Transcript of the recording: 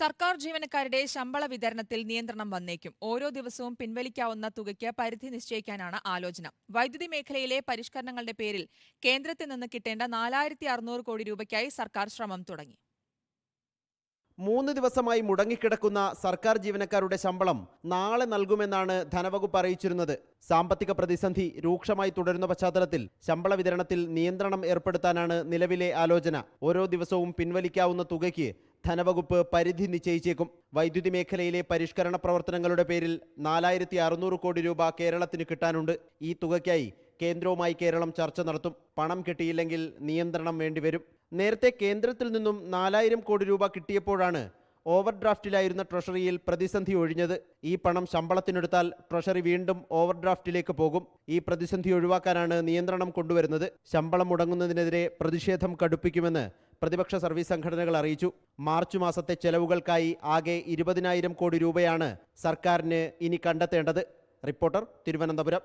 സർക്കാർ ജീവനക്കാരുടെ ശമ്പള വിതരണത്തിൽ നിയന്ത്രണം വന്നേക്കും. ഓരോ ദിവസവും പിൻവലിക്കാവുന്ന തുകയ്ക്ക് പരിധി നിശ്ചയിക്കാനാണ് ആലോചന. വൈദ്യുതി മേഖലയിലെ പരിഷ്കരണങ്ങളുടെ പേരിൽ കേന്ദ്രത്തിൽ നിന്ന് കിട്ടേണ്ട നാലായിരത്തി അറുന്നൂറ് കോടി രൂപയ്ക്കായി സർക്കാർ ശ്രമം തുടങ്ങി. മൂന്ന് ദിവസമായി മുടങ്ങിക്കിടക്കുന്ന സർക്കാർ ജീവനക്കാരുടെ ശമ്പളം നാളെ നൽകുമെന്നാണ് ധനവകുപ്പ് അറിയിച്ചിരുന്നത്. സാമ്പത്തിക പ്രതിസന്ധി രൂക്ഷമായി തുടരുന്ന പശ്ചാത്തലത്തിൽ ശമ്പള വിതരണത്തിൽ നിയന്ത്രണം ഏർപ്പെടുത്താനാണ് നിലവിലെ ആലോചന. ഓരോ ദിവസവും പിൻവലിക്കാവുന്ന തുകയ്ക്ക് ധനവകുപ്പ് പരിധി നിശ്ചയിച്ചേക്കും. വൈദ്യുതി മേഖലയിലെ പരിഷ്കരണ പ്രവർത്തനങ്ങളുടെ പേരിൽ നാലായിരത്തി അറുന്നൂറ് കോടി രൂപ കേരളത്തിന് കിട്ടാനുണ്ട്. ഈ തുകയ്ക്കായി കേന്ദ്രവുമായി കേരളം ചർച്ച നടത്തും. പണം കിട്ടിയില്ലെങ്കിൽ നിയന്ത്രണം വേണ്ടിവരും. നേരത്തെ കേന്ദ്രത്തിൽ നിന്നും നാലായിരം കോടി രൂപ കിട്ടിയപ്പോഴാണ് ഓവർ ഡ്രാഫ്റ്റിലായിരുന്ന ട്രഷറിയിൽ പ്രതിസന്ധി ഒഴിഞ്ഞത്. ഈ പണം ശമ്പളത്തിനെടുത്താൽ ട്രഷറി വീണ്ടും ഓവർ ഡ്രാഫ്റ്റിലേക്ക് പോകും. ഈ പ്രതിസന്ധി ഒഴിവാക്കാനാണ് നിയന്ത്രണം കൊണ്ടുവരുന്നത്. ശമ്പളം മുടങ്ങുന്നതിനെതിരെ പ്രതിഷേധം കടുപ്പിക്കുമെന്ന് പ്രതിപക്ഷ സർവീസ് സംഘടനകൾ അറിയിച്ചു. മാർച്ച് മാസത്തെ ചെലവുകൾക്കായി ആകെ ഇരുപതിനായിരം കോടി രൂപയാണ് സർക്കാരിന് ഇനി കണ്ടെത്തേണ്ടത്. റിപ്പോർട്ടർ തിരുവനന്തപുരം.